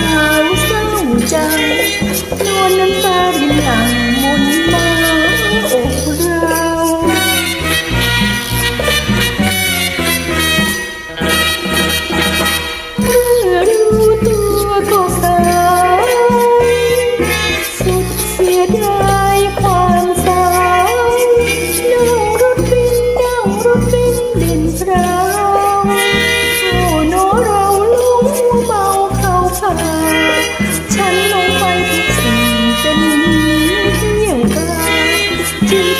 าวเศร้าจังนวลน้ำตาดินหลังมุนมา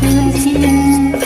kızım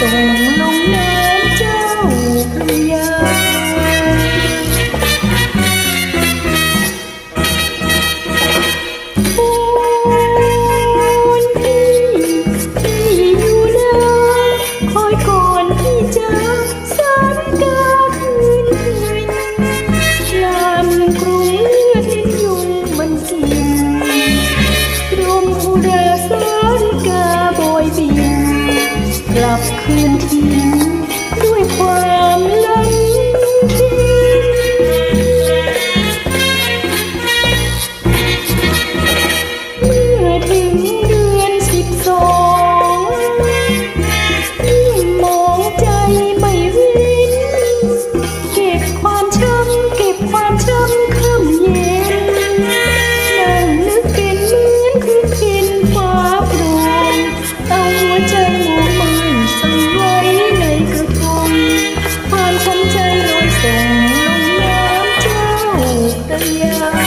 懂 ลับคืนทิ้งด้วยความลัง yeah.